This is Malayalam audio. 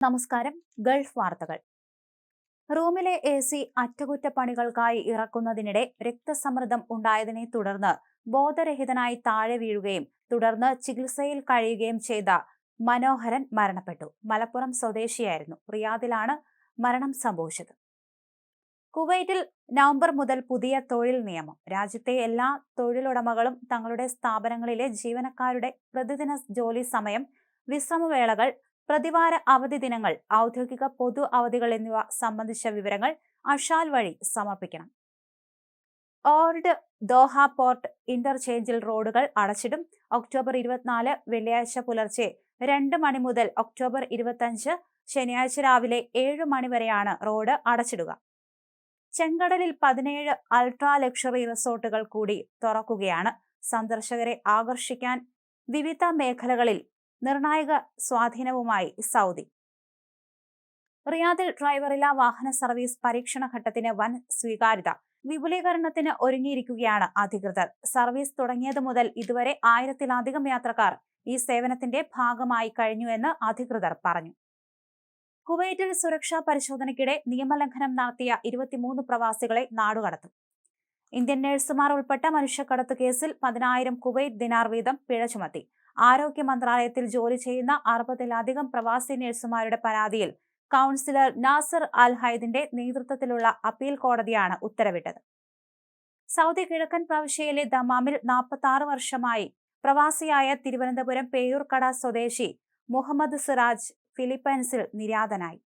നമസ്കാരം. ഗൾഫ് വാർത്തകൾ. റൂമിലെ എ സി അറ്റകുറ്റപ്പണികൾക്കായി ഇറക്കുന്നതിനിടെ രക്തസമ്മർദ്ദം ഉണ്ടായതിനെ തുടർന്ന് ബോധരഹിതനായി താഴെ വീഴുകയും തുടർന്ന് ചികിത്സയിൽ കഴിയുകയും ചെയ്ത മനോഹരൻ മരണപ്പെട്ടു. മലപ്പുറം സ്വദേശിയായിരുന്നു. റിയാദിലാണ് മരണം സംഭവിച്ചത്. കുവൈറ്റിൽ നവംബർ മുതൽ പുതിയ തൊഴിൽ നിയമം. രാജ്യത്തെ എല്ലാ തൊഴിലുടമകളും തങ്ങളുടെ സ്ഥാപനങ്ങളിലെ ജീവനക്കാരുടെ പ്രതിദിന ജോലി സമയം വിശ്രമവേളകൾ പ്രതിവാര അവധി ദിനങ്ങൾ ഔദ്യോഗിക പൊതു അവധികൾ എന്നിവ സംബന്ധിച്ച വിവരങ്ങൾ അഷാൽ വഴി സമർപ്പിക്കണം. ഓൾഡ് ദോഹ പോർട്ട് ഇന്റർചേഞ്ചിൽ റോഡുകൾ അടച്ചിടും. ഒക്ടോബർ ഇരുപത്തിനാല് വെള്ളിയാഴ്ച പുലർച്ചെ രണ്ട് മണി മുതൽ ഒക്ടോബർ ഇരുപത്തഞ്ച് ശനിയാഴ്ച രാവിലെ ഏഴ് മണി വരെയാണ് റോഡ് അടച്ചിടുക. ചെങ്കടലിൽ പതിനേഴ് അൾട്രാ ലക്ഷറി റിസോർട്ടുകൾ കൂടി തുറക്കുകയാണ്. സന്ദർശകരെ ആകർഷിക്കാൻ വിവിധ മേഖലകളിൽ നിർണായക സ്വാധീനവുമായി സൗദി. റിയാദിൽ ഡ്രൈവറില വാഹന സർവീസ് പരീക്ഷണ ഘട്ടത്തിന് വൻ സ്വീകാര്യത. വിപുലീകരണത്തിന് ഒരുങ്ങിയിരിക്കുകയാണ് അധികൃതർ. സർവീസ് തുടങ്ങിയത് മുതൽ ഇതുവരെ ആയിരത്തിലധികം യാത്രക്കാർ ഈ സേവനത്തിന്റെ ഭാഗമായി കഴിഞ്ഞുവെന്ന് അധികൃതർ പറഞ്ഞു. കുവൈറ്റിൽ സുരക്ഷാ പരിശോധനയ്ക്കിടെ നിയമലംഘനം നടത്തിയ ഇരുപത്തിമൂന്ന് പ്രവാസികളെ നാടുകടത്തും. ഇന്ത്യൻ നഴ്സുമാർ ഉൾപ്പെട്ട മനുഷ്യക്കടത്ത് കേസിൽ പതിനായിരം കുവൈറ്റ് ദിനാർ വീതം പിഴ ചുമത്തി. ആരോഗ്യ മന്ത്രാലയത്തിൽ ജോലി ചെയ്യുന്ന അറുപതിലധികം പ്രവാസി നഴ്സുമാരുടെ പരാതിയിൽ കൗൺസിലർ നാസർ അൽ ഹൈദിന്റെ നേതൃത്വത്തിലുള്ള അപ്പീൽ കോടതിയാണ് ഉത്തരവിട്ടത്. സൗദി കിഴക്കൻ പ്രവിശ്യയിലെ ദമാമിൽ നാൽപ്പത്തി വർഷമായി പ്രവാസിയായ തിരുവനന്തപുരം പേയൂർക്കട സ്വദേശി മുഹമ്മദ് സിറാജ് ഫിലിപ്പൈൻസിൽ നിര്യാതനായി.